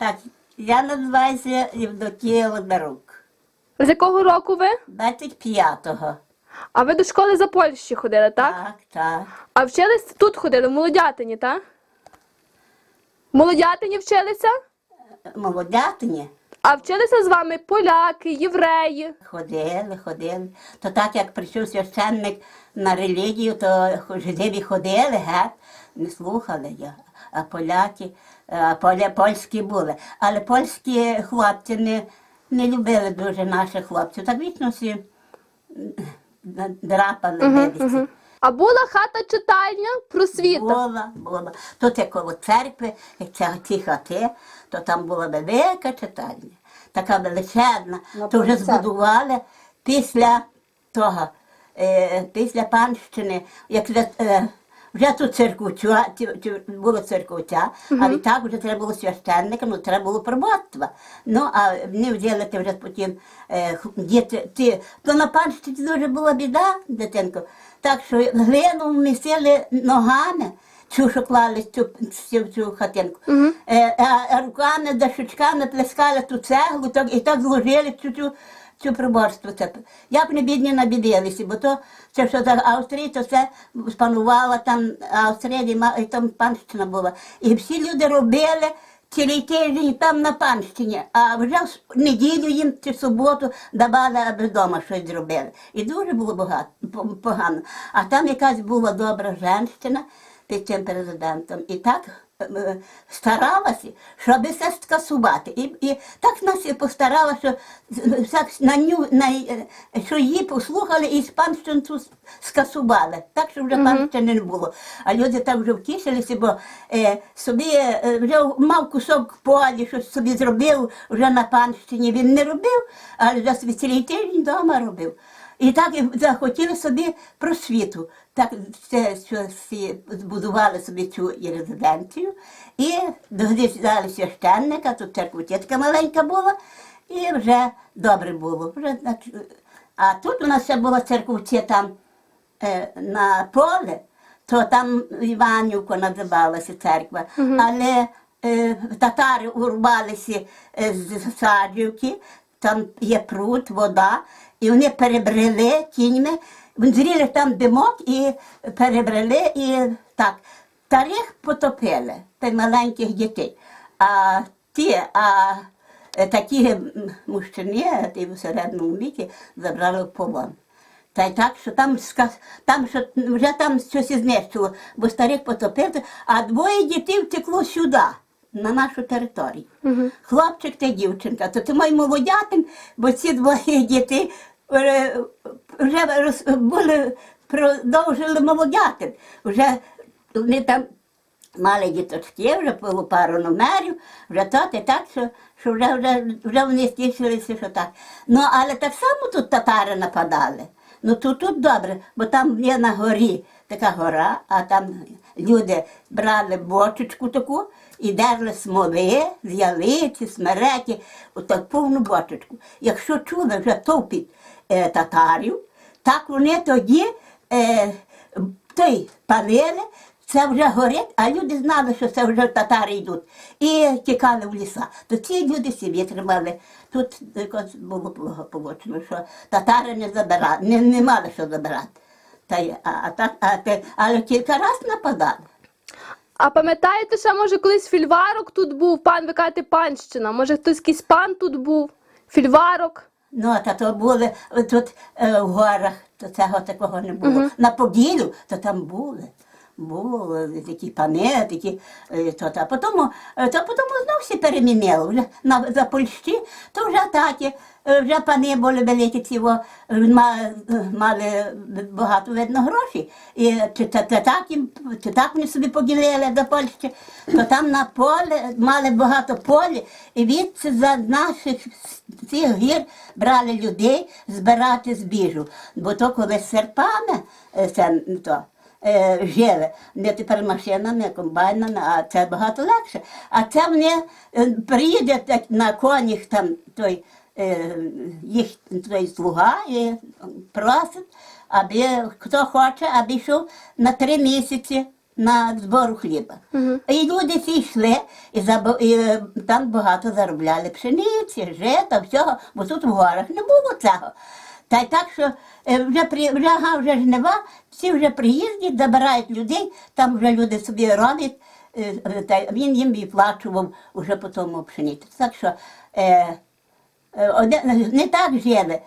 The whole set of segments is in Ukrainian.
Так, я називаюся Євдокія Водорук. З якого року ви? 25-го. А ви до школи за Польщі ходили, так? Так, так. А вчились тут ходили, в Молодятині, так? В Молодятині вчилися? Молодятині А вчилися з вами поляки, євреї. ходили, ходили. То так як прийшов священник на релігію, то жидові ходили, геть, не слухали я. А поляки, а поля, польські були. Але польські хлопці не, не любили дуже наших хлопців. Так вічно всі драпали, билися. А була хата читальня просвіта. Була, була. Тут як коло церкви, як ця ці хати, то там була велика читальня, така величезна. То вже збудували після того, е, після панщини, як вже, тут церквуча, ті- ті- було церквуча, а відтак вже треба було священника, ну треба було пробатства. Ну, а вони взяли ти вже потім е, діти, ті, то на панщині дуже була біда, дитинко. Так що глину місили ногами, цю що клали цю, цю, цю хатинку. Е, а, а руками, дощечками плескали ту цеглу так, і так зложили цю, цю, цю приборство. Це. Як вони бідні набідилися, бо то це що за Австрії, то це спанувала там Австрія, і там панщина була. І всі люди робили цілий тиждень там на панщині, а вже в неділю їм чи суботу давали, аби вдома щось зробили. І дуже було багато, погано. А там якась була добра жінка під цим президентом. І так старалася, щоб це скасувати. І, і так нас і постарала, що так на ню, на, що її послухали і панщину цю скасували. Так, що вже панщини не було. А люди так вже втішилися, бо е, собі е, вже мав кусок полі, щось собі зробив вже на панщині. Він не робив, але собі цілий тиждень вдома робив. І так захотіли собі просвіту. Так це що всі збудували собі цю і резиденцію. І дали священника, тут церквутєтка маленька була, і вже добре було. Вже, а тут у нас ще була церквуця там е, на поле, то там Іванівка називалася церква. Але е, татари урвалися е, з Саджівки, там є пруд, вода, і вони перебрели кіньми, зріли там димок і перебрели, і так. Старих потопили, та маленьких дітей. А ті, а е, такі мужчини, ті в середньому віці, забрали в полон. Та й так, що там, там що, вже там щось знищило, бо старих потопили, а двоє дітей втекло сюди, на нашу територію. Хлопчик та дівчинка. То це мій молодятин, бо ці двоє дітей вже роз- були, продовжили молодятин. Вже вони там мали діточки, вже було пару номерів, вже то і так, що, що вже, вже, вже вони стішилися, що так. Ну, але так само тут татари нападали. Ну тут, тут добре, бо там є на горі така гора, а там люди брали бочечку таку і дерли смоли, з ялиці, смереки, отак повну бочечку. Якщо чули вже товпіть е, татарів, так вони тоді е, той палили, це вже горить, а люди знали, що це вже татари йдуть. І тікали в ліса. То ці люди собі тримали. Тут якось було благополучно, що татари не забирали, не, не мали що забирати. Та, й- а, а, так- а, те- але кілька разів нападали. А пам'ятаєте, ще може колись фільварок тут був, пан, ви кажете, панщина. Може хтось якийсь пан тут був? Фільварок? Ну, та то були тут е, в горах, то цього такого не було. На Поділю, то там були. Були такі пани, такі, е, то, та. Потім, е, то потім знову всі перемінили. Вже на, за Польщі, то вже такі, е, вже пани були великі, во, е, е, мали багато видно грошей. І чи, та, так їм, чи так вони собі поділили до Польщі, то там на поле мали багато полі, і від за наших цих гір брали людей збирати збіжу. Бо то коли серпами е, це то. е, Жили не тепер машинами, комбайнами, а це багато легше. А це вони е, приїде на конях там той е, їх слуга і просить, аби хто хоче, аби йшов на три місяці на збору хліба. І люди всі йшли, і, забо- і е, там багато заробляли пшениці, жита, всього, бо тут в горах не було цього. Та й так, що е, вже, при, вже, ага, вже жнива, всі вже приїздять, забирають людей, там вже люди собі роблять, е, е, та він їм виплачував уже по тому пшениці. Так що е, е, не так жили.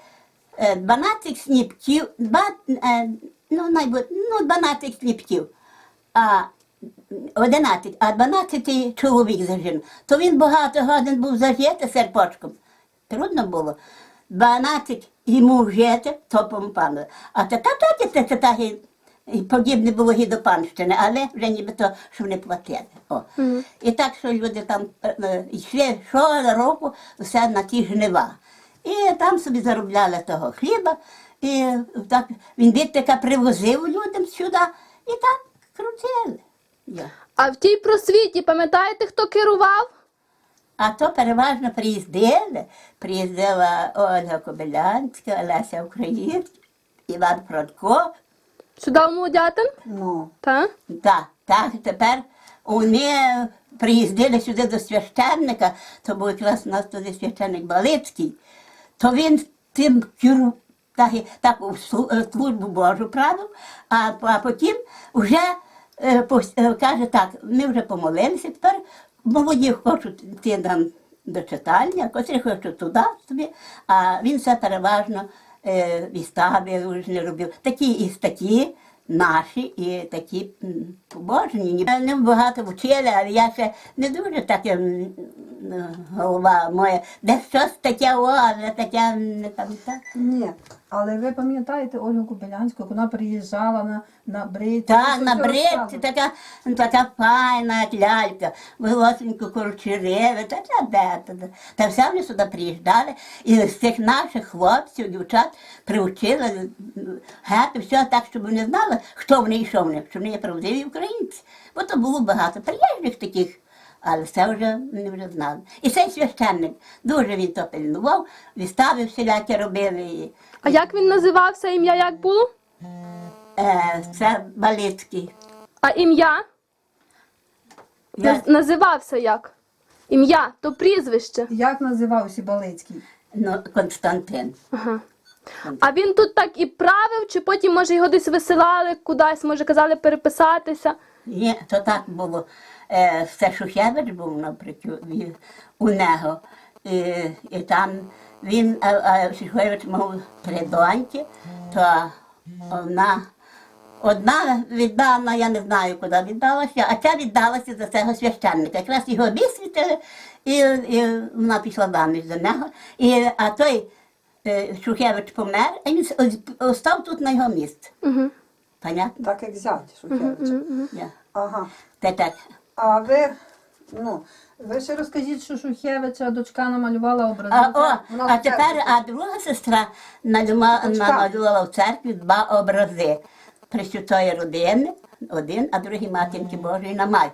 Е, 12 сніпків, два, е, ну, найбу- ну, 12 сніпків, а 11, а 12 чоловік зажив. То він багато годин був зажити серпочком. Трудно було. 12 йому жити, то пану. А це та та це, це так і, подібне було і до панщини, але вже нібито, що не платили. О. І так, що люди там е, е, йшли щороку все на ті жнива. І там собі заробляли того хліба, і так він дитика привозив людям сюди, і так крутили. Я. А в тій просвіті, пам'ятаєте, хто керував? А то переважно приїздили. Приїздила Ольга Кобилянська, Олеся Українська, Іван Франко. Сюди в Молодятин? Ну, Та? Так, так, тепер вони приїздили сюди до священника, то був якраз у нас тоді священник Балицький, то він тим керу, так, і- так у слу- е, службу Божу правив, а, а потім вже е, пос- е, каже так, ми вже помолилися, тепер молоді хочуть йти нам до читання, котрі хочуть туди собі, а він все переважно вистави вже не робив. Такі і статті наші, і такі побожні. Не багато вчили, але я ще не дуже таке м, м, голова моя. Де щось таке, о, але таке не пам'ятаю. ні. Але ви пам'ятаєте Ольгу Кобилянську, як вона приїжджала на, на брит. Так, на бритці така, така файна лялька, волосенько корчереве, та та де, та, та все вони сюди приїжджали, і з цих наших хлопців, дівчат привчили м, гети, все так, щоб вони знали, хто вони і що вони, що вони є правдиві українці. Бо то було багато приїжджих таких. Але це вже не вже знали. І цей священник дуже він то пильнував, вистави всілякі робили. І, А як він називався, ім'я як було? е, це Балицький. А ім'я? Я- Називався як? Ім'я, то прізвище. Як називався Балицький? Ну, Константин. Ага. А він тут так і правив, чи потім, може, його десь висилали кудись, може, казали переписатися. Ні, то так було. Е, Шухевич був, наприклад, у нього. І, і там він, а, а Шухевич мав три доньки, то одна, одна віддана, я не знаю, куди віддалася, а ця віддалася за цього священника. Якраз його висвітили, і, і вона пішла заміж за нього. І, а той Шухевич помер, а він с- о- став тут на його місце. Угу. Понятно? Так як зять Шухевича. Я. Ага. А ви, ну, ви ще розкажіть, що Шухевича дочка намалювала образи. А, о, Вона а в церкві. тепер, а друга сестра Дочка. намалювала в церкві два образи Пресвятої родини, один, а другий матінки Божої на мать.